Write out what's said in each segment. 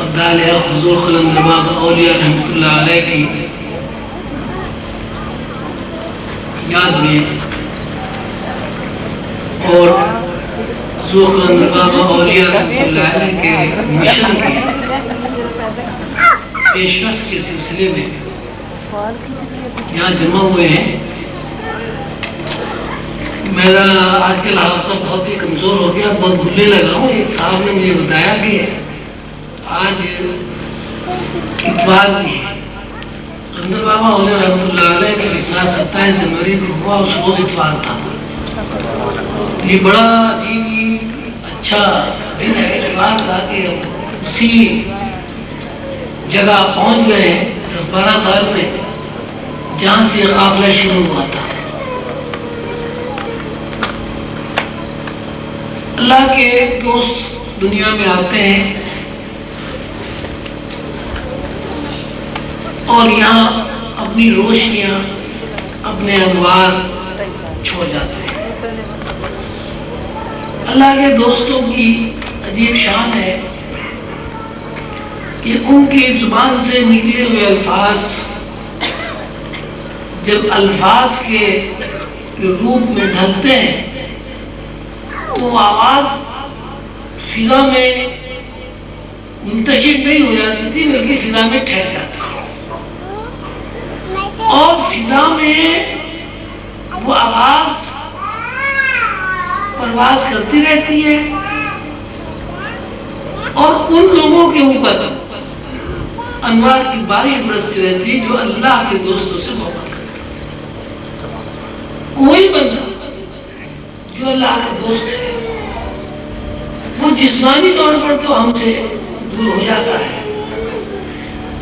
अब्दाल हजूर खलंदबाब औलिया रहमतुल्लाह अलैह की याद में और हजूर खलंदबाब औलिया रहमतुल्लाह अलैह के मिशन की पेशरफ के सिलसिले में यहाँ जमा हुए हैं। मेरा आजकल हादसा बहुत ही कमज़ोर हो गया, बहुत भूलने लगा हूँ। एक साहब ने मुझे बताया कि आज भी है अंदर बाबा होने रहमतुल्लाह के विसार सत्ताईस जनवरी को हुआ उस रोज इतवार था ये बड़ा अजीब अच्छा दिन है इतवार का कि हम उसी जगह पहुँच गए हैं दस बारह साल में, जहाँ से काफिला शुरू हुआ था। अल्लाह के दोस्त दुनिया में आते हैं और यहाँ अपनी रोशनियाँ, अपने अनवार छोड़ जाते हैं। अल्लाह के दोस्तों की अजीब शान है कि उनकी ज़ुबान से निकले हुए अल्फाज, जब अल्फाज के रूप में ढलते हैं तो आवाज़ फिजा में मुंतशिर नहीं हो जाती थी, बल्कि फिजा में ठहर जाती और फिजा में वो आवाज़ परवाज करती रहती है। और उन लोगों के ऊपर अनवार की बारिश बरसती रहती है जो अल्लाह के दोस्तों से मोहब्बत कोई बंदा जो अल्लाह का दोस्त है, वो जिस्मानी तौर पर तो हमसे दूर हो जाता है,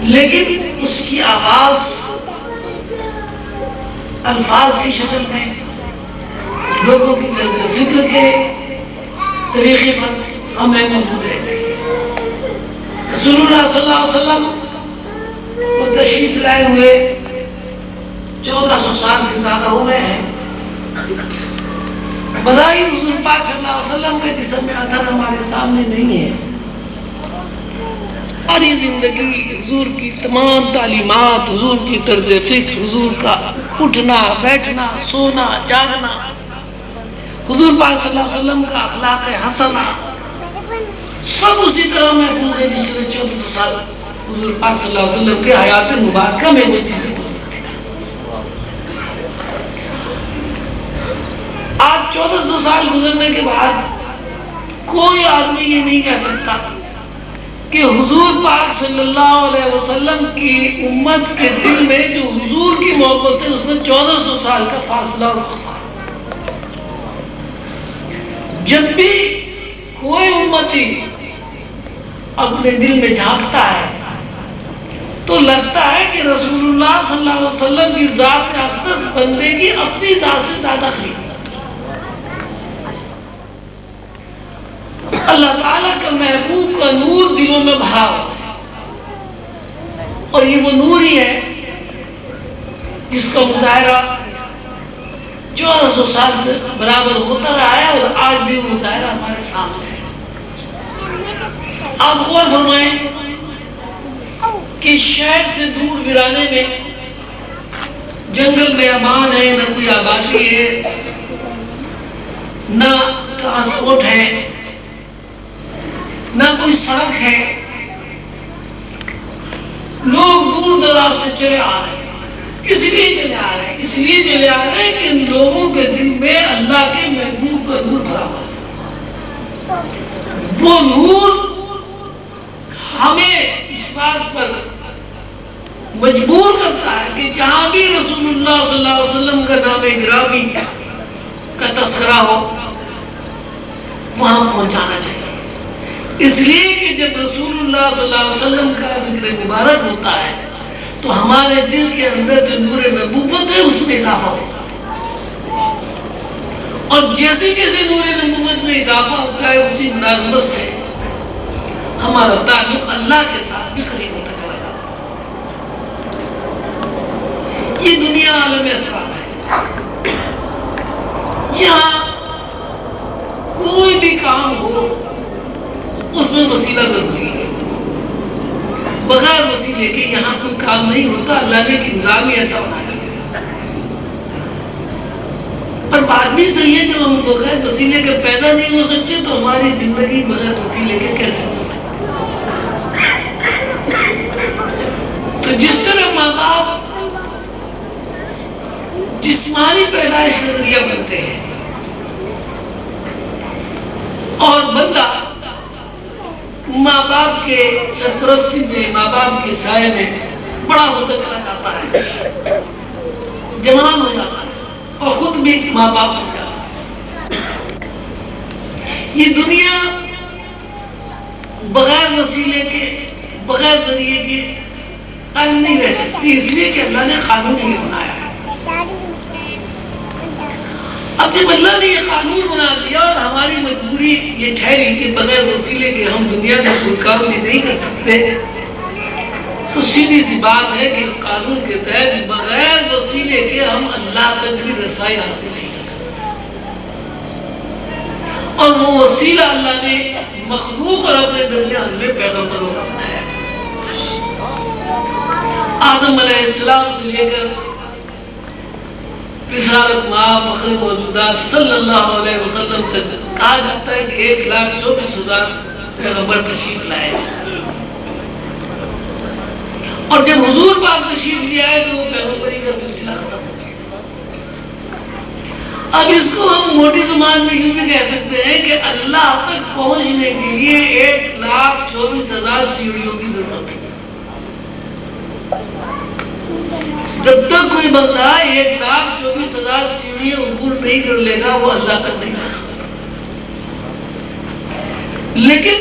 लेकिन उसकी आवाज़ अल्फाज की शक्ल में, लोगों की तर्ज फ़िक्र के तरीके पर हमें मौजूद रहते हैं। को तशरीफ़ लाए हुए चौदह सौ साल से ज़्यादा हो गए हैं। बधाई हुजूर पाक सल्लल्लाहु अलैहि वसल्लम का जिसम में अथर हमारे सामने नहीं है। ये ज़िंदगी हुजूर की तमाम तालीमात, हुजूर की तर्ज फ़िक्र, हुजूर का उठना, बैठना, सोना, जागना। हुजूर पाक सल्लल्लाहु अलैहि वसल्लम का अखलाक हसना। सब उसी तरह महफूज है तरह चौदह साल हुजूर पाक सल्लल्लाहु अलैहि वसल्लम के हयात मुबारक में आज चौदह सौ साल गुजरने के बाद कोई आदमी ये नहीं कह सकता कि हुजूर पाक सल्लल्लाहु अलैहि वसल्लम की उम्मत के दिल में जो हुजूर की मोहब्बत है, उसमें चौदह सौ साल का फासला और जब भी कोई उम्मती अपने दिल में झांकता है तो लगता है कि रसूलुल्लाह सल्लल्लाहु अलैहि वसल्लम की जात अकदस बंदे की अपनी जात से ज़्यादा खरीद अल्लाह ताला का महबूब का नूर दिलों में है और ये वो नूर ही है जिसका मुजाहरा चौदह सौ साल से बराबर होता रहा है और आज भी वो मुजाहरा हमारे सामने है। आप गौर फरमाएँ कि शहर से दूर गिराने में जंगल में अमान है, न कोई आबादी है, न ट्रांसपोर्ट है न कोई सड़क है। लोग दूर दराज से चले आ रहे इसलिए चले आ रहे इसलिए चले आ रहे हैं कि लोगों के दिल में अल्लाह के महबूब का नूर भरा हुआ वो नूर हमें इस बात पर मजबूर करता है कि जहाँ भी रसूलुल्लाह सल्लल्लाहु अलैहि वसल्लम का नाम ग्रामी का तस्करा हो, वहाँ पहुंचाना चाहिए। इसलिए कि जब रसूलुल्लाह सल्लल्लाहु अलैहि वसल्लम का ज़िक्र मुबारक होता है तो हमारे दिल के अंदर जो नूर नबूबत है, उसमें इजाफा होता है। और जैसे जैसे नूर नबूबत में इजाफा होता है, उसी मुनाजमत से हमारा ताल्लुक अल्लाह के साथ भी करीब होता जाता ये दुनिया आलम असबाब है। यहाँ कोई भी काम हो उसमें वसीला ज़रूरी है। बगैर वसीले के यहाँ कोई काम नहीं होता, अल्लाह ने एक ही ऐसा बनाया पर बात भी सही है, जब हम बगैर वसीले के पैदा नहीं हो सकते तो हमारी ज़िंदगी बगैर वसीले के कैसे हो सकती तो जिस तरह माँ बाप जिस्मानी पैदाइश नज़रिया बनते हैं, और बंदा माँ बाप के सरपरस्ती में माँ बाप के साय में बड़ा होता चला जाता है। जवान हो जाता है और खुद भी माँ बाप हो जाता है। ये दुनिया बगैर वसीले के, बगैर ज़रिए के कायम नहीं रह सकती, इसलिए कि अल्लाह ने कानून ये बनाया है अब जब अल्लाह ने ये कानून बना दिया और हमारी मजबूरी ये ठहरी कि बगैर वसीले के हम दुनिया में कोई काम भी नहीं कर सकते। तो सीधी सी बात है कि इस कानून के तहत बगैर वसीले के हम अल्लाह तक भी रसाई हासिल नहीं कर सकते। और वो वसीला अल्लाह ने मखलूक और अपने दरमियान में पैगम्बरों का बनाया। आदम से लेकर रिसालत माँ फखर मौजूदात सल्लल्लाहु अलैहि वसल्लम तक कहा जाता है कि एक लाख चौबीस हज़ार पैगंबर तशरीफ़ लाए और जब हुजूर पाक तशरीफ़ ले आए तो वो पैगम्बरी का सिलसिला अब इसको हम मोटी ज़ुबान में यूँ भी कह सकते हैं कि अल्लाह तक पहुँचने के लिए एक लाख चौबीस हज़ार सीढ़ियों की ज़रूरत है जब तक कोई बंदा एक लाख चौबीस हज़ार सीढ़ियाँ उबूर नहीं कर लेगा, वो अल्लाह तक नहीं जा सकता। लेकिन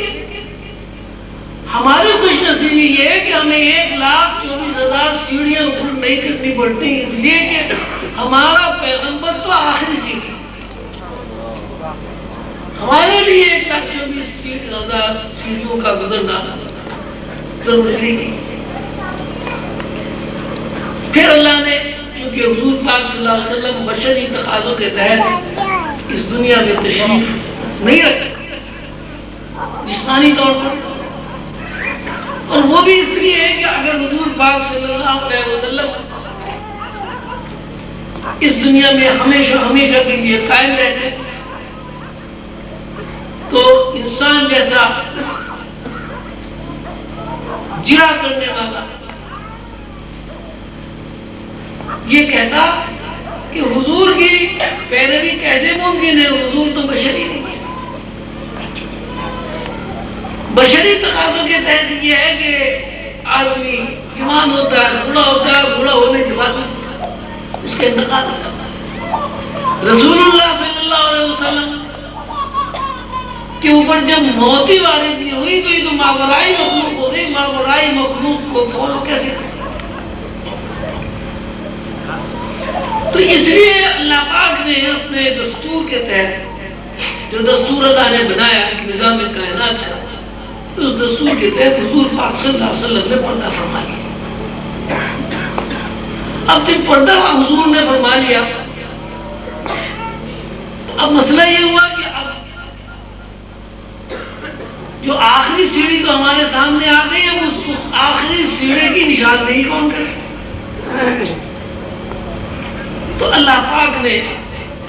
हमारी खुश नसीबी ये है कि हमें एक लाख चौबीस हज़ार सीढ़ियाँ उबूर नहीं करनी पड़ती, इसलिए कि हमारा पैगंबर तो आखिरी सीढ़ी। हमारे लिए एक लाख चौबीस हज़ार सीढ़ियों का गुजरना ज़रूरी नहीं। फिर अल्लाह ने क्योंकि हजूर पाक वसल्लम बशरी तकाजों के तहत इस दुनिया में तशरीफ़ नहीं रखते, जिसमानी तौर पर। और वो भी इसलिए है कि अगर हजूर पाक वसल्लम इस दुनिया में हमेशा हमेशा के लिए कायम रहते तो इंसान जैसा जिरा करने वाला ये कहता कि हुजूर की पैरवी कैसे मुमकिन है? हुजूर तो बशरी नहीं है। बशरी तकाजों के तहत ये है कि आदमी जवान होता है, बूढ़ा होता है, बूढ़ा होने के बाद उसके इंतकाल हो है। रसूलुल्लाह सल्लल्लाहु अलैहि वसल्लम के ऊपर जब मौती वारी भी हुई तो ये तो मावराई मखलूक हो गई। मावराई मखलूक को फॉलो कैसे तो इसलिए अल्लाह पाक ने अपने दस्तूर के तहत, जो दस्तूर अल्लाह ने बनाया निज़ाम कायनात का उस दस्तूर के तहत हजूर पाक सल्लल्लाहु अलैहि वसल्लम ने पर्दा फरमा लिया। अब जब पर्दा हुजूर ने फरमा लिया तो अब मसला ये हुआ कि अब जो आखिरी सीढ़ी तो हमारे सामने आ गई है, उसको आखिरी सीढ़ी की निशानदेही कौन करे? तो अल्लाह पाक ने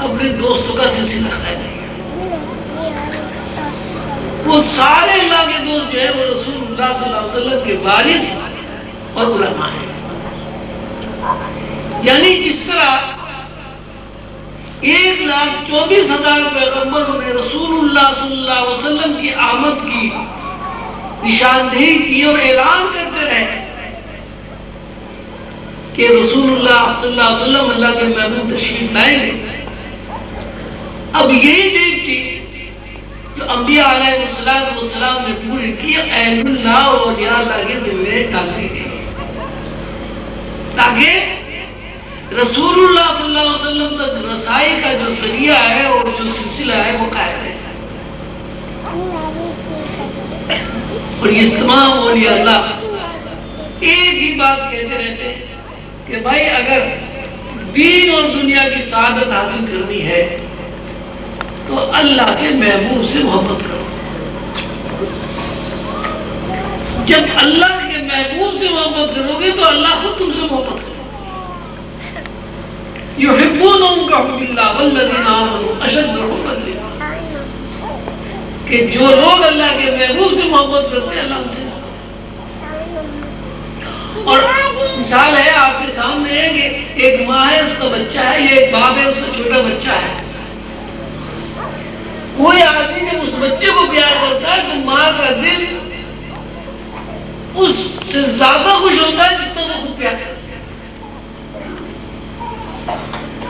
अपने दोस्तों का सिलसिला कायम वो सारे अल्लाह के दोस्त जो है, वो वसल्लम के वारिस और उलमा हैं। यानी जिस तरह एक लाख चौबीस हज़ार पैगम्बरों ने वसल्लम की आमद की, निशानदेही की और ऐलान करते रहे कि रसूलुल्लाह सल्लल्लाहु अलैहि के महबूब तशरीफ़ लाएँगे। अब यही थी जो अम्बिया अलैहिस्सलाम ने पूरी की, अहलुल्लाह और या अल्लाह के जिम्मे डाल दी गई ताकि रसूलुल्लाह सल्लल्लाहु अलैहि वसल्लम तक रसाई का जो ज़रिया है और जो सिलसिला है, वो कायम है। और ये तमाम अल्लाह एक ही बात कहते रहते हैं कि भाई अगर दीन और दुनिया की सादत हासिल करनी है तो अल्लाह के महबूब से मोहब्बत करो। जब अल्लाह के महबूब से मोहब्बत करोगे तो अल्लाह खुद तुमसे मोहब्बत करेगा। कि जो लोग अल्लाह के महबूब से मोहब्बत करते हैं, अल्लाह उनसे और मिसाल है, आपके सामने है कि एक माँ है, उसका बच्चा है, ये एक बाप है, उसका छोटा बच्चा है। कोई आदमी जब उस बच्चे को प्यार करता है तो माँ का दिल उससे ज़्यादा खुश होता है जितना वो खुद प्यार करता है।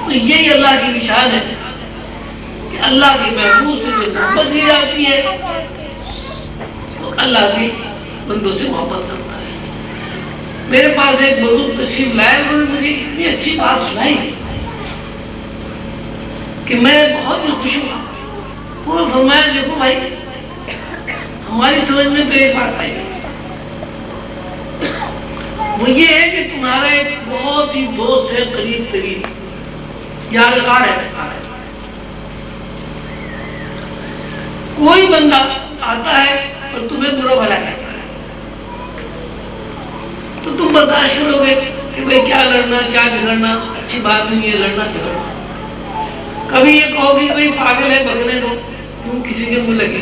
तो यही अल्लाह की निशान है कि अल्लाह के महबूब से जो मोहब्बत की जाती है तो अल्लाह भी बंदों से मोहब्बत करता है। मेरे पास एक बुज़ुर्ग तशरीफ़ लाए उन्होंने मुझे इतनी अच्छी बात सुनाई कि मैं बहुत ही खुश हुआ। उन्होंने फरमाया, देखो भाई, हमारी समझ में तो एक बात आई। वो ये है कि तुम्हारा एक बहुत ही दोस्त है, करीब करीब, यादगार है कोई बंदा आता है और तुम्हें बुरा भला कहता तो तुम बर्दाश्त करोगे कि भाई क्या लड़ना, क्या झगड़ना अच्छी बात नहीं है, लड़ना झगड़ना कभी ये कहोगे भाई पागल है भगने दो क्यों किसी के मुँह लगे?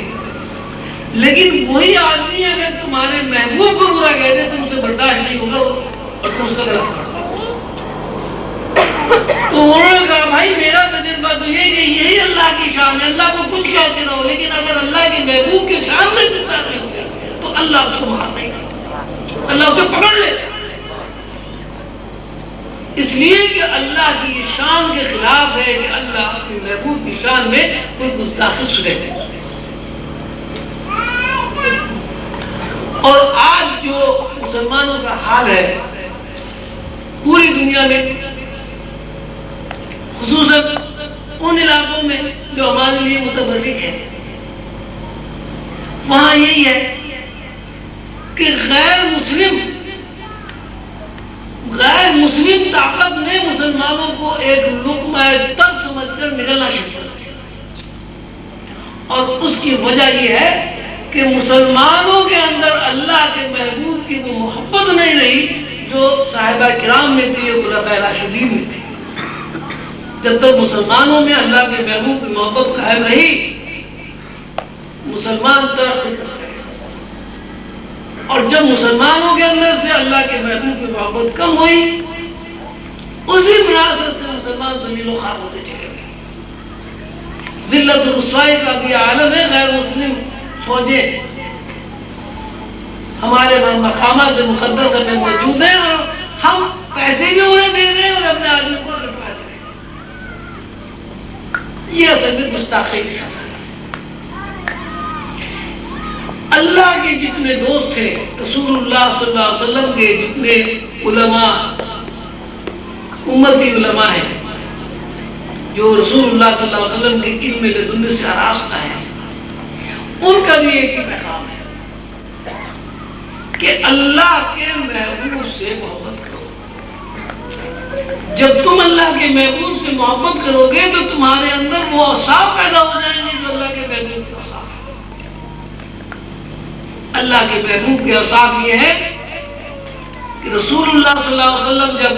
लेकिन वही आदमी अगर तुम्हारे महबूब को बुरा कह दे तो उसे बर्दाश्त नहीं होगा और तुम उसका गलत तो उन्होंने कहा, भाई मेरा तजर्बा तो ये कि यही अल्लाह की शान है। अल्लाह को कुछ कहते रहो लेकिन अगर अल्लाह के महबूब के शान में कुछ तो अल्लाह उसको मार नहीं अल्लाह उसे पकड़ ले। इसलिए कि अल्लाह की शान के खिलाफ है कि अल्लाह अपनी महबूब की शान में कोई गुस्ताखी सुने। और आज जो मुसलमानों का हाल है, पूरी दुनिया में खसूस उन इलाकों में जो हमारे लिए मुतबरिक है। वहाँ यही है कि गैर मुस्लिम गैर मुस्लिम ताकत ने मुसलमानों को एक लुकमा तक समझकर निकलना शुरू कर और उसकी वजह यह है कि मुसलमानों के अंदर अल्लाह के महबूब की वो मोहब्बत नहीं रही, जो साहिबा किराम में थी राशिदीन में थी। जब तक मुसलमानों में अल्लाह के महबूब की मोहब्बत कायम रही, मुसलमान तरक्की कर और जब मुसलमानों के अंदर से अल्लाह के महबूब की मोहब्बत कम हुई, उसी मुनासब से मुसलमान ज़मीन खाब होते चले गए। जिल्लत रसवाई का भी आलम है, गैर मुस्लिम फौजे। हमारे मकाम मुकदस में मौजूद है, और हम पैसे भी उन्हें दे रहे हैं और अपने आदमी को लुटवा दे रहे ये असल में गुस्ताखी सजा अल्लाह के जितने दोस्त थे रसूलुल्लाह सल्लल्लाहु अलैहि वसल्लम के जितने उलमा, उम्मती उलमा हैं, जो रसूलुल्लाह सल्लल्लाहु अलैहि वसल्लम के इल्म लदुन से आरास्ता है, उनका भी एक ही पैगाम है कि अल्लाह के महबूब से मोहब्बत करो। जब तुम अल्लाह के महबूब से मोहब्बत करोगे तो तुम्हारे अंदर वो असाब पैदा हो जाएँगे जो अल्लाह के महबूब का अल्लाह के महबूब के असाफ ये है कि अलैहि वसल्लम जब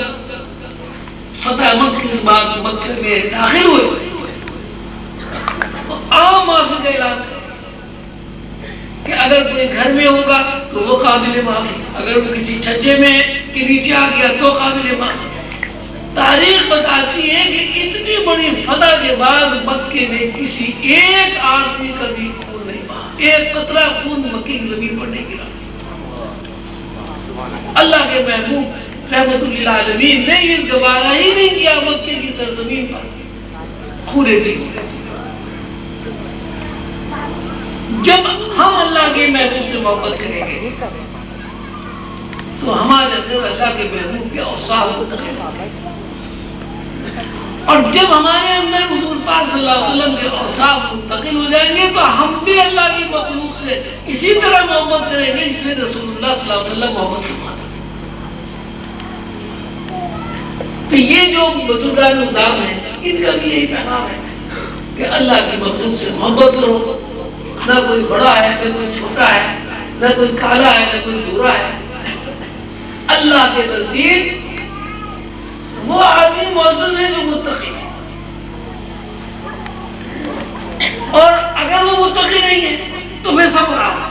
फतेह मक्के बाद मक्के में दाखिल हुए तो आम माफ़ी का ऐलान कि अगर कोई घर में होगा तो वो काबिल माफ़ी, अगर वो किसी छज्जे में के नीचे आ गया तो काबिल माफ़ी। तारीख बताती है कि इतनी बड़ी फतह के बाद मक्के में किसी एक आदमी का भी खून नहीं बहा, एक कतरा खून मक्की की पर नहीं गिरा अल्लाह के महबूब रहमतुल्लामीन ने ये गवारा ही नहीं किया मक्के की सरजमीन पर। पूरे दिन जब हम अल्लाह के महबूब से मोहब्बत करेंगे तो हमारे अंदर अल्लाह के महबूब के अवसाह होता है। और जब हमारे अंदर हजूर पाक वसल्लम के औसाफ मुंतकिल हो जाएँगे तो हम भी अल्लाह की मखलूक से इसी तरह मोहब्बत करेंगे इसलिए रसूलुल्लाह वसल्लम मोहब्बत सुखाना तो ये जो बुजुर्गान उदाम है, इनका भी यही पैगाम है कि अल्लाह की मखलूक से मोहब्बत करो। ना कोई बड़ा है, ना कोई छोटा है, ना कोई काला है, ना कोई बुरा है। अल्लाह के नज़दीक वो आदमी मौजूद है जो मुतकी है। और अगर वो मुतकी नहीं है तो मैं सब रहा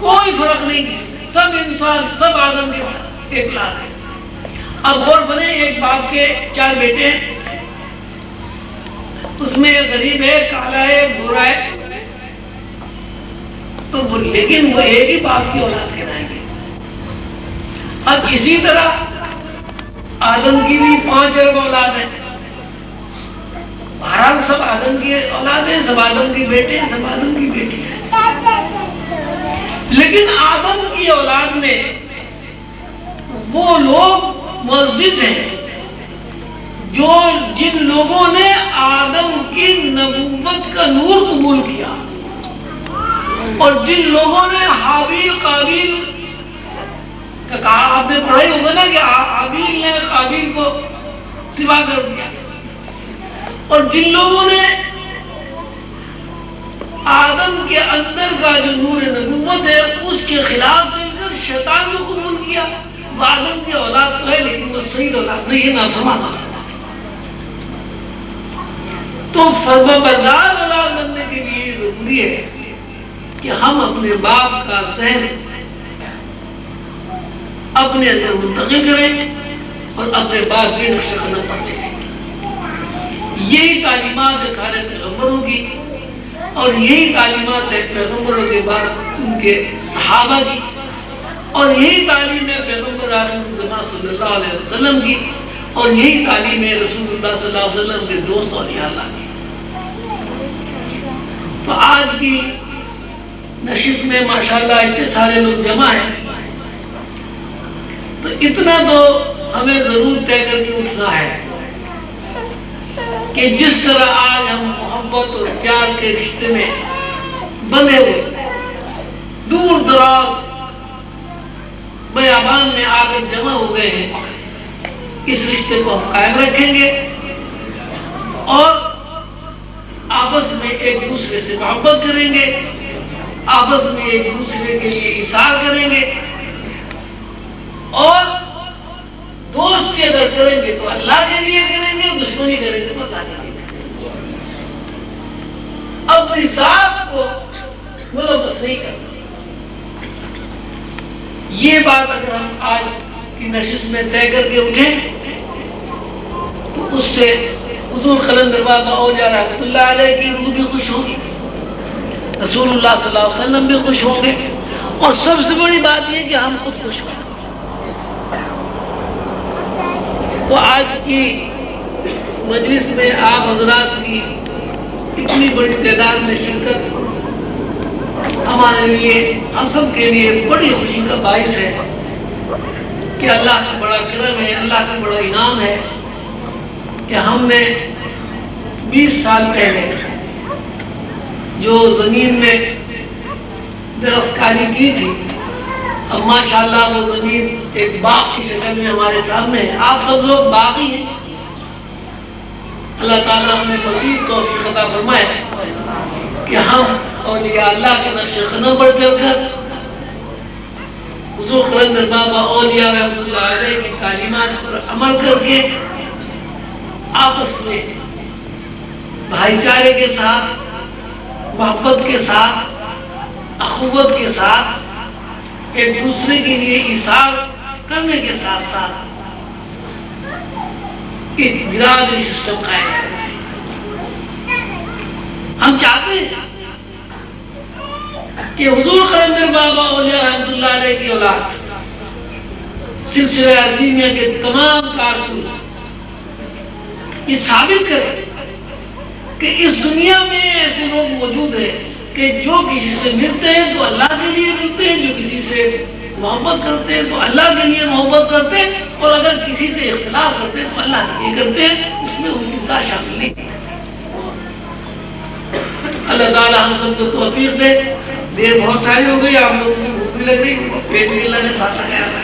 कोई फ़र्क नहीं, सब इंसान, सब आदम के एक लाख है। अब और बने एक बाप के चार बेटे हैं। उसमें एक गरीब है, काला है बुरा है। तो लेकिन वो एक ही बाप की औलाद कहलाएँगे। अब इसी तरह आदम की भी पाँच अरब औलाद है। बहरहाल सब आदम की औलाद है, सब आदम की बेटे हैं, सब आदम की बेटी है। लेकिन आदम की औलाद में वो लोग मस्जिद हैं, जो जिन लोगों ने आदम की नबूवत का नूर कबूल किया, और जिन लोगों ने हाबिल काबिल कहा, आपने पढ़ा ही होगा ना कि हाबिल ने काबिल को सिवा कर दिया। और जिन लोगों ने आदम के अंदर का जो नूर नबूवत है, उसके खिलाफ चलकर शैतान को कबूल किया। वो आदम की औलाद तो है, लेकिन वो सही औलाद नहीं है ना फरमाना तो फर्माबरदार औलाद बनने के लिए ज़रूरी है कि हम अपने बाप का सहन अपने अंदर मुंतकिल करें और अपने बाप के नक्श कदम पर चलें यही तालीमत सारे पैगम्बरों की और यही तालीमत है पैगम्बरों के बाद उनके सहाबा की और यही तालीम है पैगंबर वसल्लम की और यही तालीम है अलैहि वसल्लम के दोस्त और अल्लाह की तो आज की नशिश में माशाल्लाह इतने सारे लोग जमा हैं तो इतना तो हमें ज़रूर तय करके उठना है कि जिस तरह आज हम मोहब्बत और प्यार के रिश्ते में बने हुए दूर दराज बयाबान में आकर जमा हो गए हैं, इस रिश्ते को हम कायम रखेंगे और आपस में एक दूसरे से मोहब्बत करेंगे, आपस में एक दूसरे के लिए इशार करेंगे। और दोस्त दोस्ती अगर करेंगे तो अल्लाह के लिए करेंगे और दुश्मनी करेंगे तो अल्लाह के लिए करेंगे। साथ को मुलबस नहीं करते। ये बात अगर हम आज की नशिश में तय करके उठे तो उससे हजूर खलंदर बाबा रहमतुल्लाह अलैह की रूह भी खुश होगी। रसूलुल्लाह सल्लल्लाहु अलैहि वसल्लम भी खुश होंगे। और सबसे बड़ी बात यह कि हम खुद खुश हों। तो आज की मजलिस में आप हजरात की इतनी बड़ी तादाद में शिरकत हमारे लिए, हम सब के लिए बड़ी खुशी का बायस है कि अल्लाह का बड़ा करम है, अल्लाह का बड़ा इनाम है कि हमने 20 साल पहले जो ज़मीन में दरख्तकारी की थी अब माशाल्लाह वो ज़मीन एक बाग की शक्ल में हमारे सामने है। आप सब लोग बागी हैं। अल्लाह ताला हमें मजीद तौफीक अता फरमाए कि हम और अल्लाह के नक्श कदम पर चलकर बाबा औलिया रहमतुल्लाह की तालीमात पर अमल करके आपस में भाईचारे के साथ, मोहब्बत के साथ, अखुबत के साथ एक दूसरे के लिए इशार करने के साथ साथ सिस्टम कायम हम चाहते हैं कि हुजूर खरंदर बाबा रहमतुल्लाह अलैह की औलाद सिलसिले अजीमिया के तमाम कारकुन ये साबित करें कि इस दुनिया में ऐसे लोग मौजूद हैं कि जो किसी से मिलते हैं तो अल्लाह के लिए मिलते हैं, जो किसी से मोहब्बत करते हैं तो अल्लाह के लिए मोहब्बत करते हैं, और अगर किसी से इख्तलाफ करते हैं तो अल्लाह के लिए करते हैं, उसमें उनकी साथ शामिल नहीं। अल्लाह ताला हम सबको तौफीक दे। देर बहुत सारी हो गई, आप लोगों की भूख भी लग रही पेट भी अल्लाह ने साथ लगाया